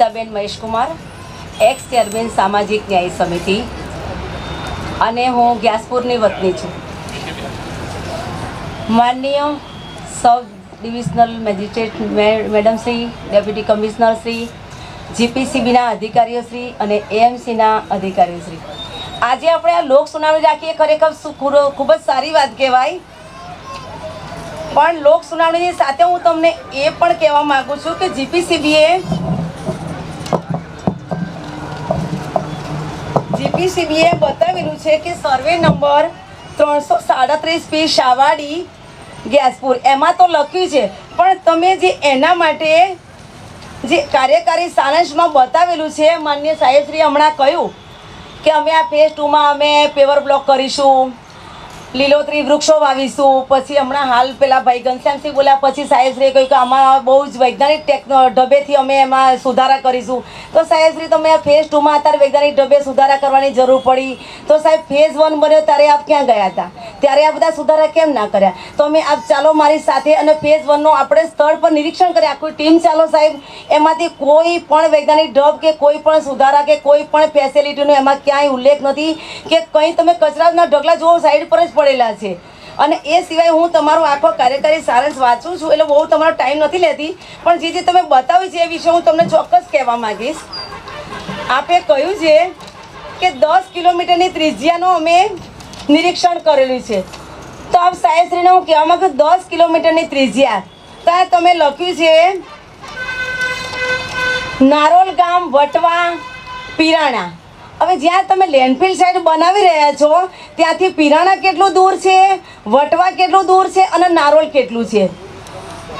Anitaben Maheshkumar x chairman સામાજિક ન્યાય સમિતિ અને હું ગ્યાસપુરની વતની છું. માનનીય sub divisional magistrate madam Shri, deputy commissioner Shri, જીપીસીબીના અધિકારીઓ શ્રી અને એએમસીના અધિકારીઓ શ્રી. આજે આપણે આ લોક સુનાવણી રાખીએ, ખરેખર ખૂબ જ સારી વાત કહેવાય. પણ લોક સુનાવણીની સાથે હું તમને એ પણ કહેવા માગું છું કે જીપીસીબીએ જીપીસીબીએ બતાવેલું છે કે સર્વે નંબર ત્રણસો સાડત્રીસ પી શાવાડી ગેસપુર. એમાં તો લખ્યું છે, પણ તમે જે એના માટે જે કાર્યકારી સારાંશમાં બતાવેલું છે, માન્ય સાહેબશ્રી હમણાં કહ્યું કે અમે આ ફેઝ ટુમાં અમે પેવર બ્લોક કરીશું. લીલોતરી વૃક્ષો વાવીશું. પછી હમણાં હાલ પેલા ભાઈ ઘનશ્યામસિંહ બોલ્યા, પછી સાહેબશ્રીએ કહ્યું કે આમાં બહુ જ વૈજ્ઞાનિક ટેકનો, ઢબેથી અમે એમાં સુધારા કરીશું. તો સાહેબશ્રી તમે આ ફેઝ ટુમાં અત્યારે વૈજ્ઞાનિક ઢબે સુધારા કરવાની જરૂર પડી. તો સાહેબ ફેઝ વન બન્યો ત્યારે આપ ક્યાં ગયા હતા? ત્યારે આ બધા સુધારા કેમ ના કર્યા? તો અમે આપ ચાલો મારી સાથે અને ફેઝ વનનું આપણે સ્થળ પર નિરીક્ષણ કરીએ આખું ટીમ ચાલો સાહેબ, એમાંથી કોઈ પણ વૈજ્ઞાનિક ઢબ કે કોઈ પણ સુધારા કે કોઈ પણ ફેસિલિટીનો એમાં ક્યાંય ઉલ્લેખ નથી કે કંઈ તમે કચરાના ઢગલા જુઓ સાઈડ પર જ પડેલા છે. અને એ સિવાય હું તમારો આખો કાર્યકારી સારાંશ વાંચું છું. એટલે બહુ તમારો ટાઈમ નથી લેતી. પણ જે જે તમે બતાવ્યું છે એ વિશે હું તમને ચોક્કસ કહેવા માંગીશ. આપે કહ્યું છે કે દસ કિલોમીટરની ત્રિજ્યાનો અમે નિરીક્ષણ કરેલું છે. તો આપ સાહેબશ્રીને હું કહેવા માગું દસ કિલોમીટરની ત્રિજ્યા. ત્યાં તમે લખ્યું છે, નારોલ ગામ, વટવા, પિરાણા. હવે જ્યાં તમે લેન્ડફિલ સાઈડ બનાવી રહ્યા છો, ત્યાંથી પિરાણા કેટલું દૂર છે, વટવા કેટલું દૂર છે અને નારોલ કેટલું છે?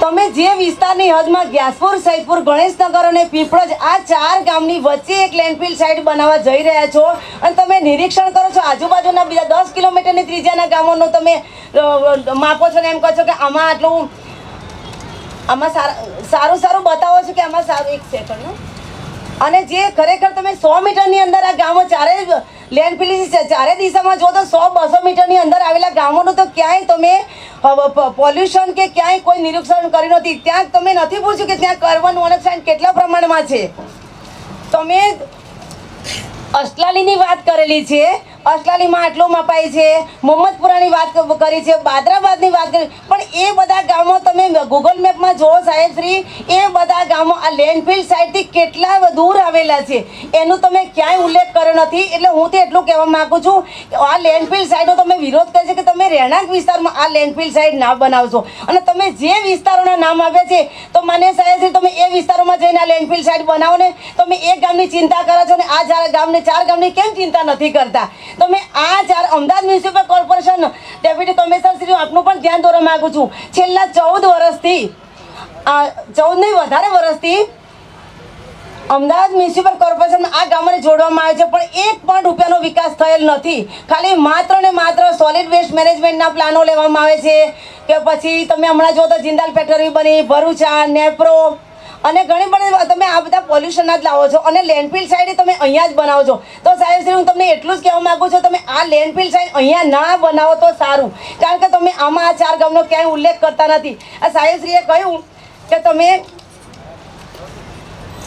તમે જે વિસ્તારની હદમાં ગ્યાસપુર સૈદપુર, ગણેશનગર અને પીપળજ આ ચાર ગામની વચ્ચે એક લેન્ડફિલ સાઈડ બનાવવા જઈ રહ્યા છો અને તમે નિરીક્ષણ કરો છો આજુબાજુના બીજા દસ કિલોમીટરની ત્રીજાના ગામોનો તમે માપો છો ને એમ કહો છો કે આમાં આટલું, આમાં સારા, સારું સારું બતાવો છો કે આમાં સારું, એક સેકન્ડનું અને જે ખરેખર તમે સો મીટરની અંદર આ ગામો ચારે લેન્ડફિલ ચારે દિશામાં જો તો સો, બસો મીટરની અંદર આવેલા ગામોનું તો ક્યાંય તમે પોલ્યુશન કે ક્યાંય કોઈ નિરીક્ષણ કર્યું નથી. ત્યાં તમે નથી પૂછ્યું કે ત્યાં કાર્બન મોનોક્સાઇડ કેટલા પ્રમાણમાં છે? તમે અસલાલીની વાત કરેલી છે. અસલાલીમાં આટલું મપાય છે, મોહમ્મદપુરાની વાત કરી છે, બાદરાબાદની વાત કરી, પણ એ બધા ગામો તમે ગૂગલ મેપમાં જુઓ સાહેબ શ્રી, એ બધા ગામો આ લેન્ડફિલ સાઈડથી કેટલા દૂર આવેલા છે. એનું તમે ક્યાંય ઉલ્લેખ કર્યો નથી, એટલે હું તે એટલું કહેવા માંગુ છું કે આ લેન્ડફિલ સાઈડનો તમે વિરોધ કરે છે કે તમે રહેણાંક વિસ્તારમાં આ લેન્ડફિલ સાઈડ ના બનાવશો. અને તમે જે વિસ્તારોના નામ આપ્યા છે, તો મને સાહેબ શ્રી, તમે એ વિસ્તારોમાં જઈને આ લેન્ડફિલ સાઈડ બનાવો ને, તમે એક ગામની ચિંતા કરો છો ને, આ ચાર ગામની ચાર ગામની કેમ ચિંતા નથી કરતા? તમે આ જ્યારે Ahmedabad municipal corporation deputy commissioner Shri આપનું પણ ધ્યાન દોરવા માંગુ છું. છેલ્લા ચૌદ વર્ષથી ચૌદ નહીં, વધારે વર્ષથી અમદાવાદ મ્યુનિસિપલ કોર્પોરેશન આ ગામને જોડવામાં આવે છે, પણ એક પણ રૂપિયાનો વિકાસ થયેલ નથી. ખાલી માત્ર ને માત્ર સોલિડ વેસ્ટ મેનેજમેન્ટના પ્લાનો લેવામાં આવે છે. કે પછી તમે હમણાં જો તો જિંદાલ ફેક્ટરી બની, ભરૂચા, નેપ્રો અને ઘણી બધી તમે આ બધા પોલ્યુશનના જ લાવો છો અને લેન્ડફિલ સાઈડ તમે અહીંયા જ બનાવો છો. તો સાહેબ હું તમને એટલું જ કહેવા માગું છું, તમે આ લેન્ડફિલ સાઈડ અહીંયા ના બનાવો તો સારું. કારણ કે તમે આમાં આ ચાર ગામનો ક્યાંય ઉલ્લેખ કરતા નથી. આ સાહેબશ્રીએ કહ્યું કે તમે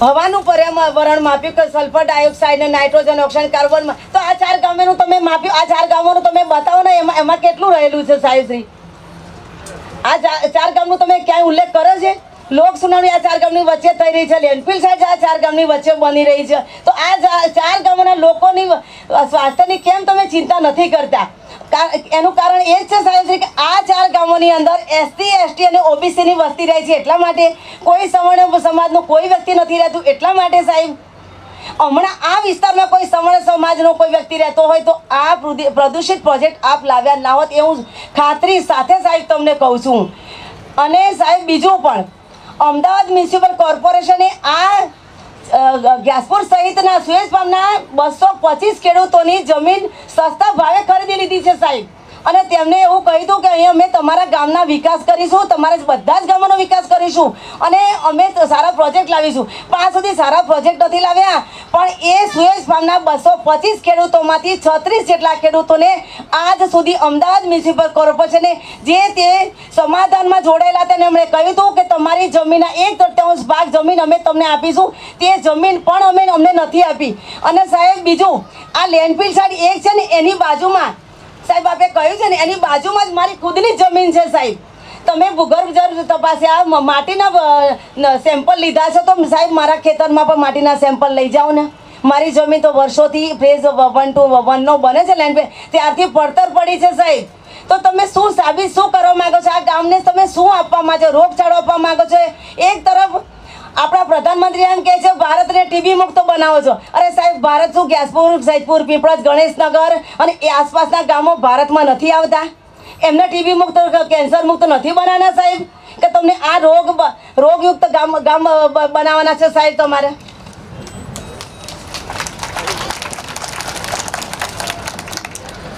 હવાનું પર્યાવરણ માપ્યું કે સલ્ફર ડાયોક્સાઇડ અને નાઇટ્રોજન ઓક્સાઇડ કાર્બન તો આ ચાર ગામોનું તમે માપ્યું, આ ચાર ગામોનું તમે બતાવો ને, એમાં એમાં કેટલું રહેલું છે સાહેબશ્રી આ ચાર ગામનું તમે ક્યાંય ઉલ્લેખ કરો છે? લોક સુનાવણી આ ચાર ગામની વચ્ચે થઈ રહી છે. લેન્ડફિલ સાઈડ આ ચાર ગામની વચ્ચે બની રહી છે. તો આ ચાર ગામોના લોકોની સ્વાસ્થ્યની કેમ તમે ચિંતા નથી કરતા? એનું કારણ એ જ છે સાહેબ કે આ ચાર ગામોની અંદર એસટી એસટી અને ઓબીસીની વસ્તી રહે છે. એટલા માટે કોઈ સવર્ણ સમાજનો કોઈ વ્યક્તિ નથી રહેતું. એટલા માટે સાહેબ, હમણાં આ વિસ્તારમાં કોઈ સવર્ણ સમાજનો કોઈ વ્યક્તિ રહેતો હોય તો આ પ્રદૂ- પ્રદૂષિત પ્રોજેક્ટ આપ લાવ્યા ના હોત એવું ખાતરી સાથે સાહેબ તમને કહું છું. અને સાહેબ બીજું પણ અમદાવાદ મ્યુનિસિપલ કોર્પોરેશને આ ગ્યાસપુર સહિતના સુએજ પામના બસો પચીસ ખેડૂતોની જમીન સસ્તા ભાવે ખરીદી લીધી છે સાહેબ. અને તેમને એવું કહી દઉં કે અહીંયા અમે તમારા ગામના વિકાસ કરીશું, તમારા બધા જ ગામોનો વિકાસ કરીશું અને અમે સારા પ્રોજેક્ટ લાવીશું. પણ સુધી સારા પ્રોજેક્ટ નથી લાવ્યા, પણ એ સુએજ ફાર્મના બસો પચીસ ખેડૂતોમાંથી છત્રીસ જેટલા ખેડૂતોને આજ સુધી અમદાવાદ મ્યુનિસિપલ કોર્પોરેશને જે તે સમાધાનમાં જોડાયેલા તેને એમણે કહ્યું હતું કે તમારી જમીનના એક તૃત્યાંશ ભાગ જમીન અમે તમને આપીશું, તે જમીન પણ અમે અમને નથી આપી. અને સાહેબ, બીજું, આ લેન્ડફિલ સાઈડ એક છે ને એની બાજુમાં કહ્યું છે ને, એની બાજુમાં જ મારી ખુદની જમીન છે સાહેબ. તમે ભૂગર્ભ જળ તપાસ્યા આ માટીના સેમ્પલ લીધા છે તો સાહેબ મારા ખેતરમાં પણ માટીના સેમ્પલ લઈ જાઓ ને. મારી જમીન તો વર્ષોથી ફેઝ વન ટુ વનનો બને છે લેન્ડ ત્યારથી પડતર પડી છે સાહેબ. તો તમે શું સાબિત શું કરવા માગો છો? આ ગામને તમે શું આપવા માંગો રોગચાળો આપવા માંગો છો? એક તરફ આપણા પ્રધાનમંત્રી એમ કહે છે, ભારતને ટીબી મુક્ત બનાવો છો. અરે સાહેબ, ભારત શું ગેસપુર સૈદપુર પીપળજ, ગણેશનગર અને એ આસપાસના ગામો ભારતમાં નથી આવતા? એમને ટીબી મુક્ત, કેન્સર મુક્ત નથી બનાવવાના સાહેબ? કે તમને આ રોગ રોગયુક્ત ગામ ગામ બનાવવાના છે સાહેબ તમારે?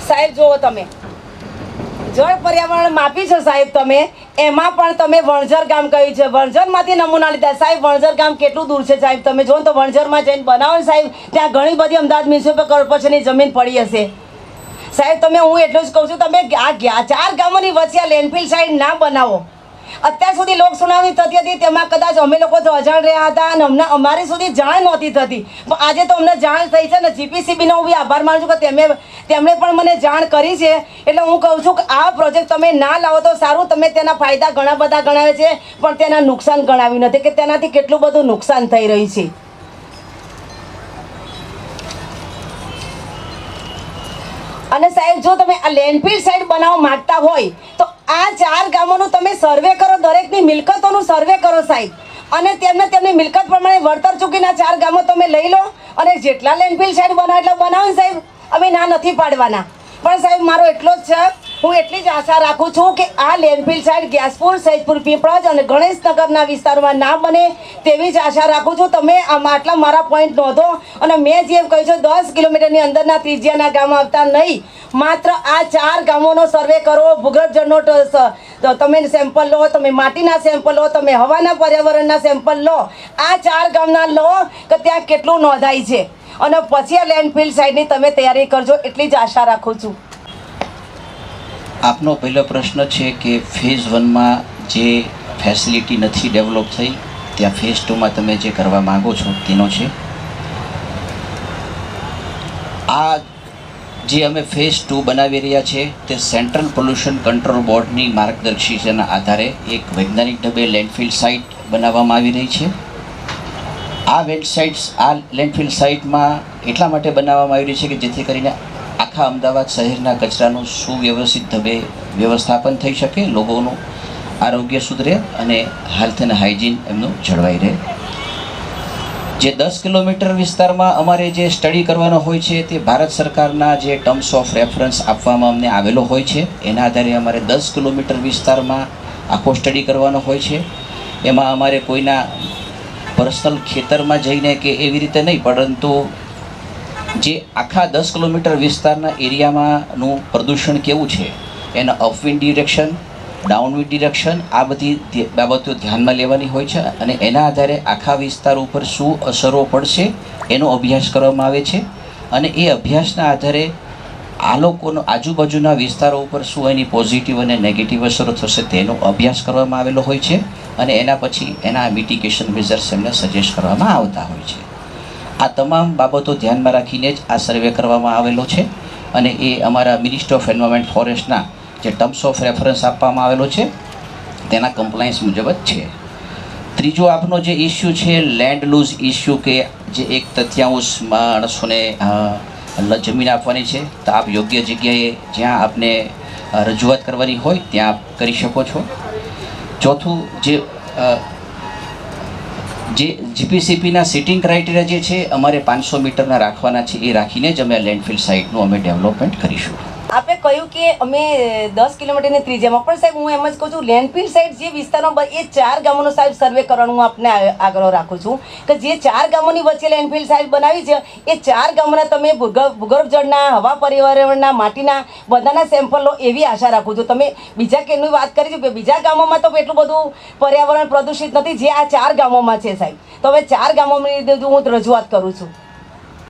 સાહેબ, જુઓ તમે. જળ પર્યાવરણ માપી છો સાહેબ તમે? એમાં પણ તમે વણઝર ગામ કહ્યું છે. વણઝરમાંથી નમૂના લીધા. સાહેબ, વણઝર ગામ કેટલું દૂર છે સાહેબ? તમે જો તો વણઝરમાં જઈને બનાવો સાહેબ. ત્યાં ઘણી બધી અમદાવાદ મ્યુનિસિપલ કોર્પોરેશનની જમીન પડી હશે. સાહેબ, તમે હું એટલું જ કહું છું, તમે આ ચાર ગામોની વચ્ચે આ લેન્ડફિલ સાઈડ ના બનાવો. અત્યાર સુધી લોક સુનાવણી થતી હતી, તેમાં કદાચ અમે લોકો તો અજાણ રહ્યા હતા અને અમને અમારી સુધી જાણ નહોતી થતી. પણ આજે તો અમને જાણ થઈ છે ને જીપીસીબીનો હું બી આભાર માનું છું કે તેમણે તેમણે પણ મને જાણ કરી છે. એટલે હું કહું છું કે આ પ્રોજેક્ટ તમે ના લાવો તો સારું, તમે તેના ફાયદા ઘણા બધા ગણાવે છે, પણ તેના નુકસાન ગણાવ્યું નથી કે તેનાથી કેટલું બધું નુકસાન થઈ રહ્યું છે. અને સાહેબ, જો તમે આ લેન્ડફિલ સાઈડ બનાવવા માંગતા હોય, તો આ ચાર ગામોનું તમે સર્વે કરો, દરેકની મિલકતોનું સર્વે કરો સાહેબ. અને તેમને તેમની મિલકત પ્રમાણે વળતર ચૂકીને ચાર ગામો તમે લઈ લો અને જેટલા લેન્ડફિલ સાઈડ બનાવો એટલા બનાવો ને સાહેબ. અમે ના નથી પાડવાના. પણ સાહેબ, મારો એટલો જ છે. હું એટલી જ આશા રાખું છું કે આ લેન્ડફિલ સાઈડ ગેસપુર, સૈદપુર, પીપળજ અને ગણેશનગરના વિસ્તારમાં ના બને તેવી જ આશા રાખું છું. તમે આમાં આટલા મારા પોઈન્ટ નોંધો અને મેં જે કહ્યું છે, દસ કિલોમીટરની અંદરના ત્રિજ્યાના ગામ આવતા નહીં. માત્ર આ ચાર ગામોનો સર્વે કરો. ભૂગર્ભ જળનો ટ- સ- તો તમે સેમ્પલ લો, તમે માટીના સેમ્પલ લો, તમે હવાના પર્યાવરણના સેમ્પલ લો. આ ચાર ગામના લો કે ત્યાં કેટલું નોંધાય છે. અને પછી આ લેન્ડફિલ્ડ સાઇડની તમે તૈયારી કરજો. એટલી જ આશા રાખું છું. આપનો પહેલો પ્રશ્ન છે કે ફેઝ વનમાં જે ફેસિલિટી નથી ડેવલપ થઈ, ત્યાં ફેઝ ટુમાં તમે જે કરવા માંગો છો, તેનો છે? આ જે અમે ફેઝ ટુ બનાવી રહ્યા છે, તે સેન્ટ્રલ પોલ્યુશન કંટ્રોલ બોર્ડની માર્ગદર્શિકાના આધારે એક વૈજ્ઞાનિક ઢબે લેન્ડફિલ સાઇટ બનાવવામાં આવી રહી છે. આ વેબસાઇટ્સ આ લેન્ડફિલ સાઇટમાં એટલા માટે બનાવવામાં આવી રહી છે કે જેથી કરીને આખા અમદાવાદ શહેરના કચરાનું સુવ્યવસ્થિત ઢબે વ્યવસ્થાપન થઈ શકે, લોકોનું આરોગ્ય સુધરે અને હેલ્થ અને હાઇજીન એમનું જળવાઈ રહે. જે દસ કિલોમીટર વિસ્તારમાં અમારે જે સ્ટડી કરવાનો હોય છે, તે ભારત સરકારના જે ટર્મ્સ ઓફ રેફરન્સ આપવામાં અમને આવેલો હોય છે. એના આધારે અમારે દસ કિલોમીટર વિસ્તારમાં આખો સ્ટડી કરવાનો હોય છે. એમાં અમારે કોઈના પર્સનલ ખેતરમાં જઈને કે એવી રીતે નહીં, પરંતુ જે આખા દસ કિલોમીટર વિસ્તારના એરિયામાંનું પ્રદૂષણ કેવું છે, એના અપવિન્ડ ડિરેક્શન ડાઉનવિન્ડ ડિરેક્શન આ બધી બાબતો ધ્યાનમાં લેવાની હોય છે અને એના આધારે આખા વિસ્તાર ઉપર શું અસરો પડશે એનો અભ્યાસ કરવામાં આવે છે અને એ અભ્યાસના આધારે આ લોકોનો, આજુબાજુના વિસ્તારો ઉપર શું એની પોઝિટિવ અને નેગેટિવ અસરો થશે તેનો અભ્યાસ કરવામાં આવેલો હોય છે અને એના પછી એના મિટિગેશન મેઝર્સ એમને સજેસ્ટ કરવામાં આવતા હોય છે. આ તમામ બાબતો ધ્યાનમાં રાખીને જ આ સર્વે કરવામાં આવેલો છે અને એ અમારા મિનિસ્ટર ઓફ એન્વાયરમેન્ટ ફોરેસ્ટના જે ટર્મ્સ ઓફ રેફરન્સ આપવામાં આવેલો છે, તેના કમ્પ્લાયન્સ મુજબ જ છે. ત્રીજો આપનો જે ઇસ્યુ છે લેન્ડ લૂઝ ઇસ્યુ કે જે એક તથ્યાંશ માણસોને જમીન આપવાની છે, તો આપ યોગ્ય જગ્યાએ જ્યાં આપને રજૂઆત કરવાની હોય, ત્યાં આપ કરી શકો છો. ચોથું જે જે જીપીસીપીના સિટિંગ ક્રાઇટેરિયા જે છે, અમારે પાંચસો મીટરના રાખવાના છે, એ રાખીને જ અમે લેન્ડફિલ સાઇટનું અમે ડેવલપમેન્ટ કરીશું. આપે કહ્યું કે અમે દસ કિલોમીટરની ત્રિજ્યામાં. પણ સાહેબ, હું એમ જ કહું છું, લેન્ડફિલ સાઈડ જે વિસ્તારમાં એ ચાર ગામોનો સાહેબ સર્વે કરવાનું હું આપને આગ્રહ રાખું છું કે જે ચાર ગામોની વચ્ચે લેન્ડફિલ સાઈડ બનાવી છે, એ ચાર ગામોના તમે ભૂગર્ભ જળના હવા પર્યાવરણના, માટીના બધાના સેમ્પલ લો એવી આશા રાખું છું. તમે બીજા કેની વાત કરી કે બીજા ગામોમાં તો એટલું બધું પર્યાવરણ પ્રદૂષિત નથી જે આ ચાર ગામોમાં છે સાહેબ. તો હવે ચાર ગામોની હું રજૂઆત કરું છું.